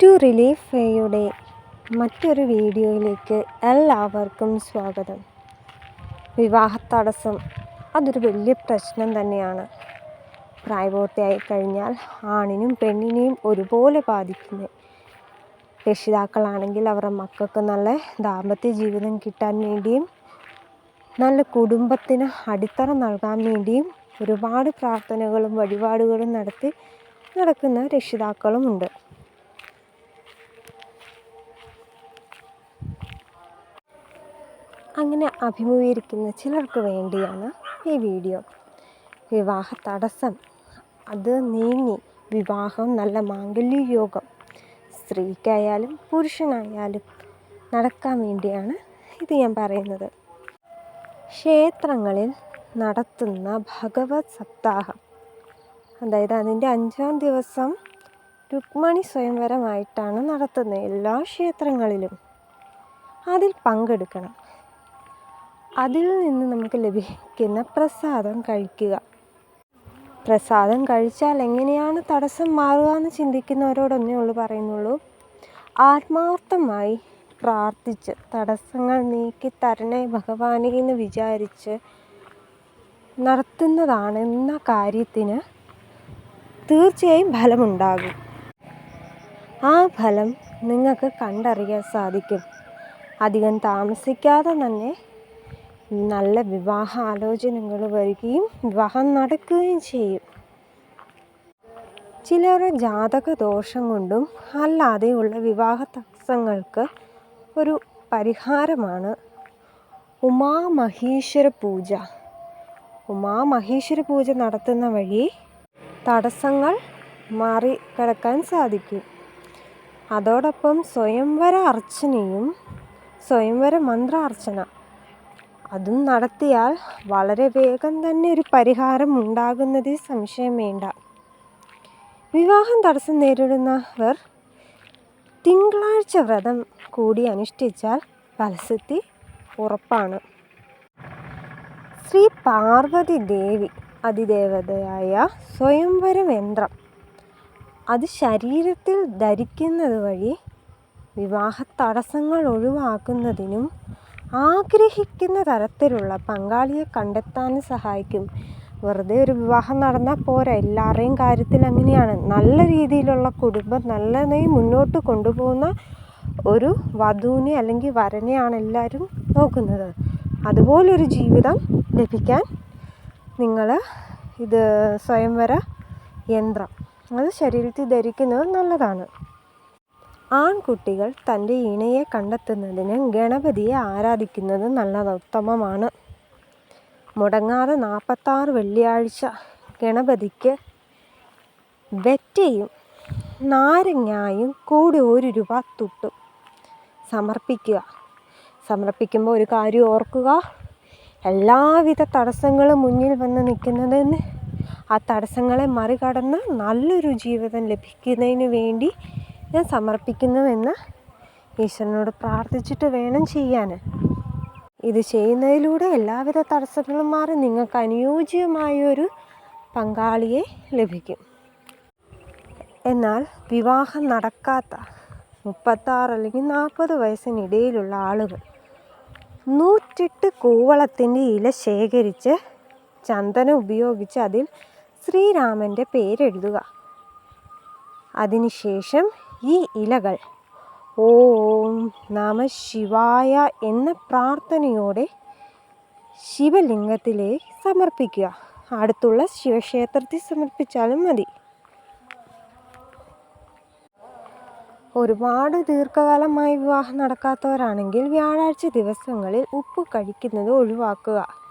To relief ഫേയുടെ മറ്റൊരു വീഡിയോയിലേക്ക് എല്ലാവർക്കും സ്വാഗതം. വിവാഹ തടസ്സം അതൊരു വലിയ പ്രശ്നം തന്നെയാണ്. പ്രായപൂർത്തിയായി കഴിഞ്ഞാൽ ആണിനും പെണ്ണിനെയും ഒരുപോലെ ബാധിക്കുന്നത് രക്ഷിതാക്കളാണെങ്കിൽ അവരുടെ മക്കൾക്ക് നല്ല ദാമ്പത്യ ജീവിതം കിട്ടാൻ വേണ്ടിയും നല്ല കുടുംബത്തിന് അടിത്തറ നൽകാൻ വേണ്ടിയും ഒരുപാട് പ്രാർത്ഥനകളും വഴിപാടുകളും നടത്തി നടക്കുന്ന രക്ഷിതാക്കളുമുണ്ട്. അങ്ങനെ അഭിമുഖീകരിക്കുന്ന ചിലർക്ക് വേണ്ടിയാണ് ഈ വീഡിയോ. വിവാഹ തടസ്സം. അത് നീങ്ങി. വിവാഹം നല്ല മാംഗല്യ യോഗം. സ്ത്രീക്കായാലും പുരുഷനായാലും നടക്കാൻ വേണ്ടിയാണ് ഇത് ഞാൻ പറയുന്നത്. ക്ഷേത്രങ്ങളിൽ നടത്തുന്ന ഭഗവത് സപ്താഹം. അതായത് അതിന്റെ അഞ്ചാം ദിവസം രുക്മണി സ്വയംവരമായിട്ടാണ് നടത്തുന്നത് എല്ലാ ക്ഷേത്രങ്ങളിലും. അതിൽ പങ്കെടുക്കണം. അതിൽ നിന്ന് നമുക്ക് ലഭിക്കുന്ന പ്രസാദം കഴിക്കുക. പ്രസാദം കഴിച്ചാൽ എങ്ങനെയാണ് തടസ്സം മാറുക എന്ന് ചിന്തിക്കുന്നവരോടൊന്നേ ഉള്ളൂ പറയുന്നുള്ളൂ. ആത്മാർത്ഥമായി പ്രാർത്ഥിച്ച് തടസ്സങ്ങൾ നീക്കി തരണേ ഭഗവാനെ എന്ന് വിചാരിച്ച് നടത്തുന്നതാണ് എന്ന കാര്യത്തിന് തീർച്ചയായും ഫലമുണ്ടാകും. ആ ഫലം നിങ്ങൾക്ക് കണ്ടറിയാൻ സാധിക്കും. അധികം താമസിക്കാതെ തന്നെ നല്ല വിവാഹ ആലോചനകൾ വരികയും വിവാഹം നടക്കുകയും ചെയ്യും. ചിലരുടെ ജാതക ദോഷം കൊണ്ടും അല്ലാതെയുള്ള വിവാഹ തടസ്സങ്ങൾക്ക് ഒരു പരിഹാരമാണ് ഉമാമഹേശ്വര പൂജ. ഉമാമഹേശ്വര പൂജ നടത്തുന്ന വഴി തടസ്സങ്ങൾ മാറി കിടക്കാൻ സാധിക്കും. അതോടൊപ്പം സ്വയംവര അർച്ചനയും സ്വയംവര മന്ത്രാർച്ചന അതും നടത്തിയാൽ വളരെ വേഗം തന്നെ ഒരു പരിഹാരം ഉണ്ടാകുന്നതിൽ സംശയം വേണ്ട. വിവാഹം തടസ്സം നേരിടുന്നവർ തിങ്കളാഴ്ച വ്രതം കൂടി അനുഷ്ഠിച്ചാൽ ഫലസിദ്ധി ഉറപ്പാണ്. ശ്രീ പാർവതി ദേവി അതിദേവതയായ സ്വയംവര യന്ത്രം അത് ശരീരത്തിൽ ധരിക്കുന്നത് വഴി വിവാഹ തടസ്സങ്ങൾ ഒഴിവാക്കുന്നതിനും ആഗ്രഹിക്കുന്ന തരത്തിലുള്ള പങ്കാളിയെ കണ്ടെത്താൻ സഹായിക്കും. വെറുതെ ഒരു വിവാഹം നടന്നാൽ പോരാ. എല്ലാവരുടെയും കാര്യത്തിൽ അങ്ങനെയാണ്. നല്ല രീതിയിലുള്ള കുടുംബം നല്ലതായി മുന്നോട്ട് കൊണ്ടുപോകുന്ന ഒരു വധുവിനെ അല്ലെങ്കിൽ വരനെയാണ് എല്ലാവരും നോക്കുന്നത്. അതുപോലൊരു ജീവിതം ലഭിക്കാൻ നിങ്ങൾ ഇത് സ്വയംവര യന്ത്രം. അത് ശരീരത്തിൽ ധരിക്കുന്നത് നല്ലതാണ്. ആൺകുട്ടികൾ തന്റെ ഇണയെ കണ്ടെത്തുന്നതിന് ഗണപതിയെ ആരാധിക്കുന്നത് നല്ലത് ഉത്തമമാണ്. മുടങ്ങാതെ നാൽപ്പത്താറ് വെള്ളിയാഴ്ച ഗണപതിക്ക് വെറ്റയും നാരങ്ങായും കൂടി ഒരു രൂപ തുട്ടും. സമർപ്പിക്കുക. സമർപ്പിക്കുമ്പോൾ ഒരു കാര്യം ഓർക്കുക. എല്ലാവിധ തടസ്സങ്ങളും മുന്നിൽ വന്ന് നിൽക്കുന്നതിന് ആ തടസ്സങ്ങളെ മറികടന്ന് നല്ലൊരു ജീവിതം ലഭിക്കുന്നതിന് വേണ്ടി ഞാൻ സമർപ്പിക്കുന്നുവെന്ന് ഈശ്വരനോട് പ്രാർത്ഥിച്ചിട്ട് വേണം ചെയ്യാൻ. ഇത് ചെയ്യുന്നതിലൂടെ എല്ലാവിധ തടസ്സങ്ങളും മാറി നിങ്ങൾക്ക് അനുയോജ്യമായൊരു പങ്കാളിയെ ലഭിക്കും. എന്നാൽ വിവാഹം നടക്കാത്ത മുപ്പത്താറ് അല്ലെങ്കിൽ നാൽപ്പത് വയസ്സിനിടയിലുള്ള ആളുകൾ നൂറ്റെട്ട് കൂവളത്തിന്റെ ഇല ശേഖരിച്ച് ചന്ദനം ഉപയോഗിച്ച് അതിൽ ശ്രീരാമന്റെ പേരെഴുതുക. അതിനുശേഷം ഈ ഇലകൾ. ഓം നമ ശിവായ എന്ന പ്രാർത്ഥനയോടെ ശിവലിംഗത്തിലേക്ക് സമർപ്പിക്കുക. അടുത്തുള്ള ശിവക്ഷേത്രത്തിൽ സമർപ്പിച്ചാലും മതി. ഒരുപാട് ദീർഘകാലമായി വിവാഹം നടക്കാത്തവരാണെങ്കിൽ വ്യാഴാഴ്ച ദിവസങ്ങളിൽ ഉപ്പ് കഴിക്കുന്നത് ഒഴിവാക്കുക.